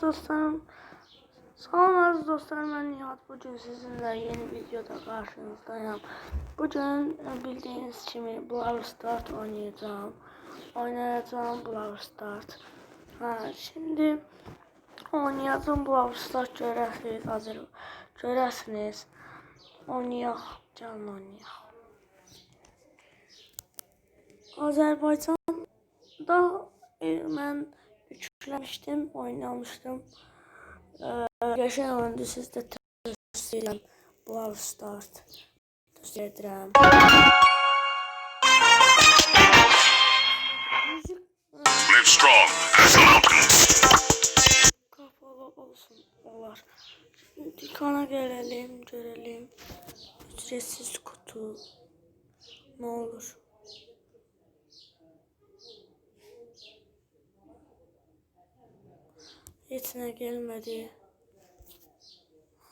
dostlarım. Salam dostlarım ben Nihat. Bugün sizinle yeni videoda karşınızdayım. Bugün e, bildiğiniz gibi Brawl Stars oynayacağım. Oynayacağım Brawl Stars. Ha, şimdi oynayacağım Brawl Stars görərsiniz. Hazır görərsiniz. Oynayaq. Canlı oynayaq. Azerbaycan'da e, ben yüklemiştim, oynamıştım. Ee, geçen oyunda siz de tavsiye ederim. Brawl Stars tavsiye ederim. Müzik Live strong as a mountain. kapalı olsun olar. Şimdi dükkana gelelim, görelim. Ücretsiz kutu. Ne olur. Yetine gelmedi.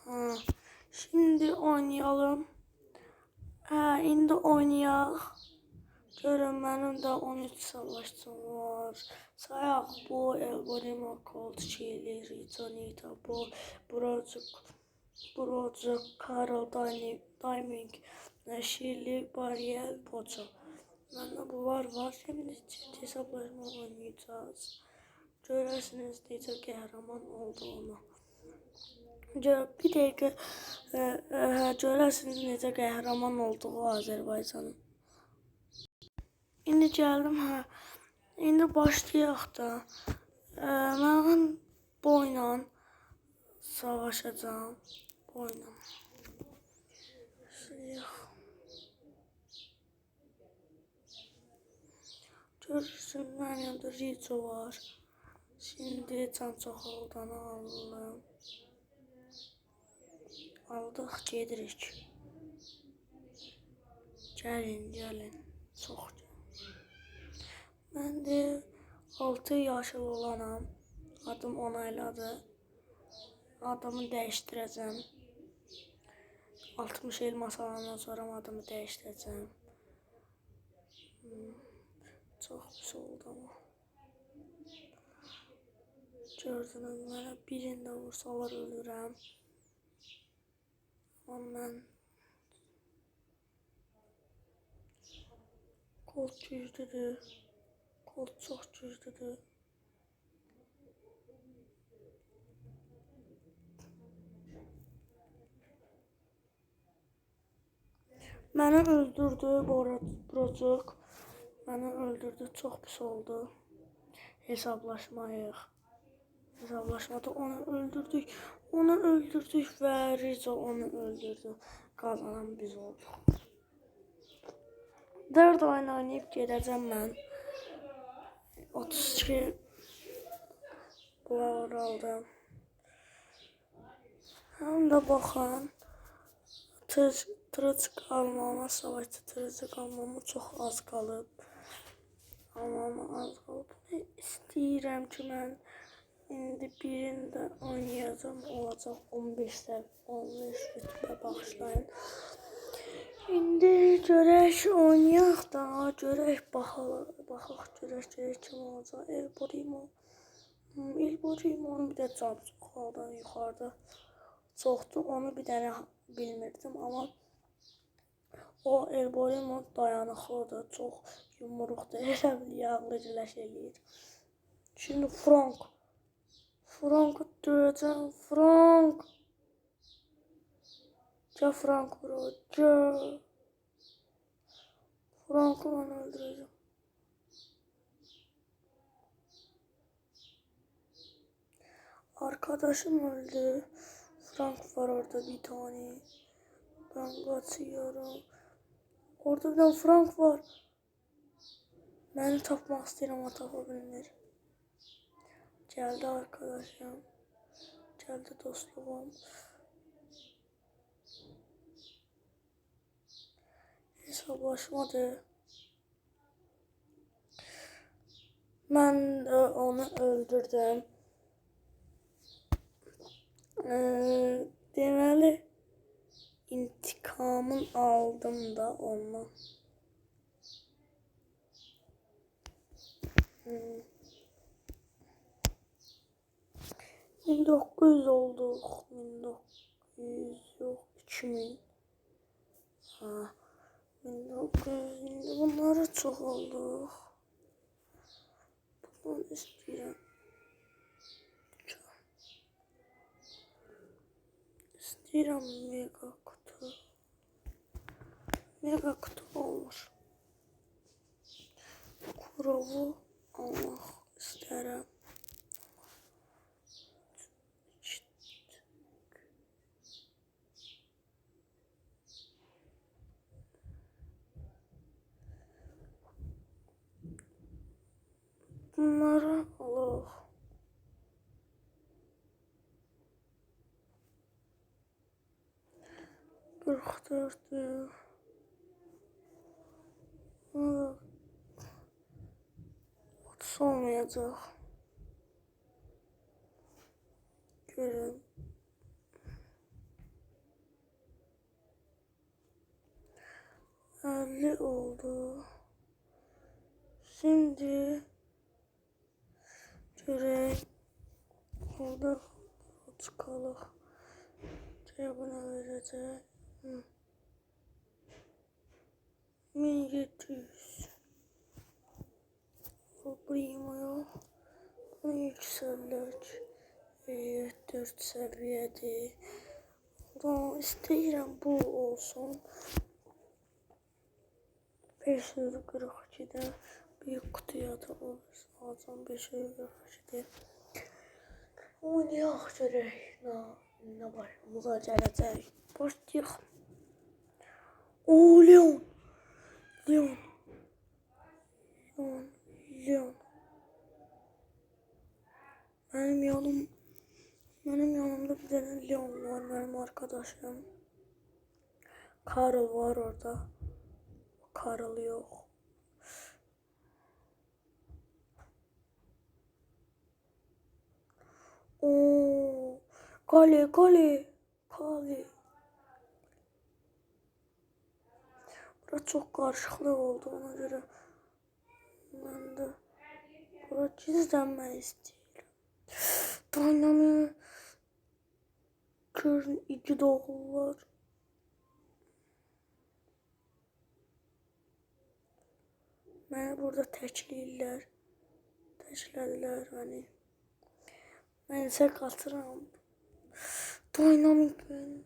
Ha, şimdi oynayalım. Ha, indi oynayaq. Görün mənim də 13 savaşçım var. Sayaq bu Elborima, Colt, Chili, Ritonita, bu Brocuk, Brocuk, Karl, Diming, Şirli, Bariyel, Poço. Məndə bu var var. Şimdi ciddi hesaplaşma oynayacağız. Görərsiniz necə qəhrəman olduğunu. Bir dəqiqə e, e, görərsiniz necə qəhrəman olduğu Azərbaycanın. İndi gəldim hə. İndi başlayaq da. E, mən boyla savaşacağam. Boyla. Şuraya. Görürsün mənim də Rico var. Şimdi can çoxaldanı alalım. Aldıq, gedirik. Gəlin, gəlin. Çox. Mən də 6 yaşlı olanam. Adım onayladı. Adımı dəyişdirəcəm. 60 elmas alandan sonra adımı dəyişdirəcəm. Çox pis oldu amma. Mənə birində vursalar ölürəm. Amma mən Kol güclüdür. Kol çox güclüdür. Məni öldürdü Brocuk. Məni öldürdü. Çox pis oldu. Hesablaşmayıq. Hesablaşmada onu öldürdük. Onu öldürdük və Rico onu öldürdü. Qazanan biz olduq. 4 oyun oynayıb gedəcəm mən. 32 bunlar aldım. Həm də baxın. Tır, tırıcıq almama, savaşçı tırıcıq almama çox az qalıb. Almama az qalıb. Nə istəyirəm ki, mən indi birində oynayacağam. Olacaq 15 səv 15 rütbə bağışlayın. İndi görək oynayaq da, görək baxaq, baxaq görək görək kim olacaq. El Primo. Hmm, El Primo'nun bir də can çoxaldan yuxarıda çoxdur. Onu bir dənə bilmirdim, amma o El Primo dayanıqlıdır, çox yumruqdur. Elə bil yağlı güləş eləyir. Şimdi Frank. Frank döyəcəm. Frank. Gel Frank bro. Gel. Frank'ı ben öldüreceğim. Arkadaşım öldü. Frank var orada bir tane. Ben kaçıyorum. Orada bir tane Frank var. Beni tapmak istedim ama tapabilir. Geldi arkadaşım. Geldi dostluğum. Hesaplaşmadı. Ben de onu öldürdüm. Ee, deməli intikamın aldım da ondan. Hmm. 1900 olduk. 1900 yok 2000. Ha. 1900 indi bunlara çok olduk. İstiyorum. Çok. İstiyorum mega kutu. Mega kutu olmuş. Kurovu almak isterim. Bunları alalım. Kırk dört diyor. Otuz olmayacak. Görün. Elli oldu. Şimdi Görek. Orada çıkalım. Cevabını vereceğim. 1700. O primo yok. Bunu yükseldik. 54 seviyede. Ondan istəyirəm bu olsun. 542'de büyük kutuya da olur. Alacağım 542'de. Oynayaq görək. Nə, nə başımıza gələcək. Başlayaq. Oo, Leon. Leon. Leon. Leon. Benim yanım benim yanımda bir tane Leon var benim arkadaşım. Carl var orada. Carl yok. Oo, kale kale kale. Bura çok karışıklık oldu ona göre. Ben de bura gizlenmek istiyorum. Dynamik Körün iki doğulu var. Məni burada təkləyirlər. Təklədilər məni. Mən isə qatıram. Dynamik ben.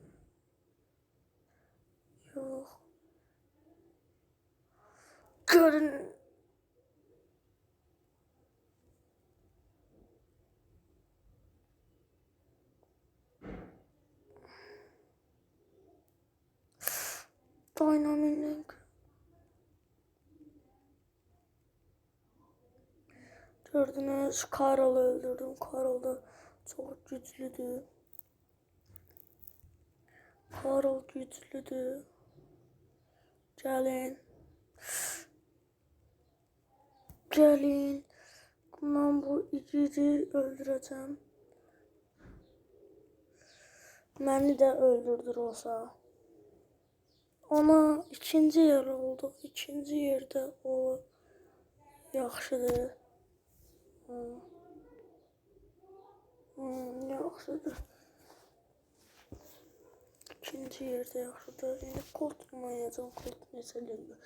Yox. Görün. Dynamik. Gördünüz Karol'u öldürdüm. Karol da çok güçlüdür. Karol güçlüdür. Gelin. Gelin. Ben bu ikili öldüreceğim. Beni de öldürdür olsa. Ama ikinci yer oldu. İkinci yerde o yaxşıdır. Hmm. Hmm, yaxşıdır. İkinci yaxşıdır. İndi Colt oynayacağam. Colt neçə gündür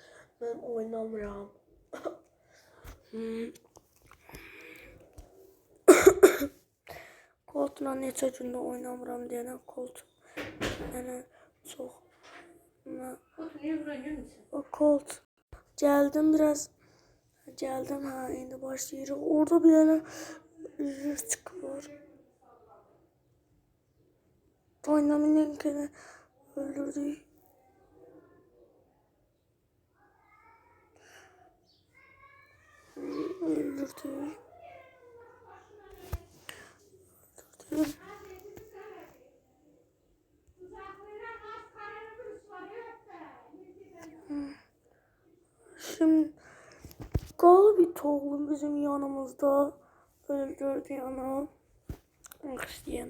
mən oynamıram. Hmm. Deyənə Colt mənə çox nə Niye buraya gelmişsin? O Colt. Geldim biraz. Geldim ha indi başlayırıq. Orada bir tane yırtık var. Dynamic'ini öldürdük. Öldürdük. Öldürdük. Şimdi Galibit oğlum bizim yanımızda öldürdü yana. Yaxşıyam.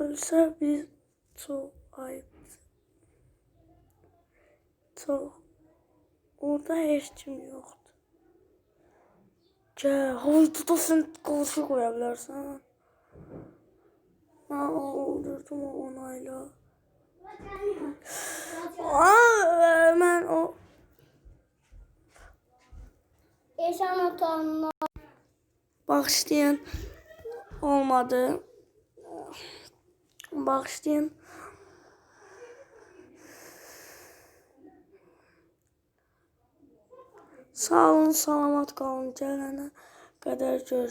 Ölsə biz çox ayıp. Çox. Orada. Gəl, haydi da sən qarşı qoya bilərsən. Ben öldürdüm o onayla. Aa, ben o Eşan otanına Bağışlayın. Olmadı. Bağışlayın. Sağ olun, salamat qalın. Gələnə qədər görüşürüz.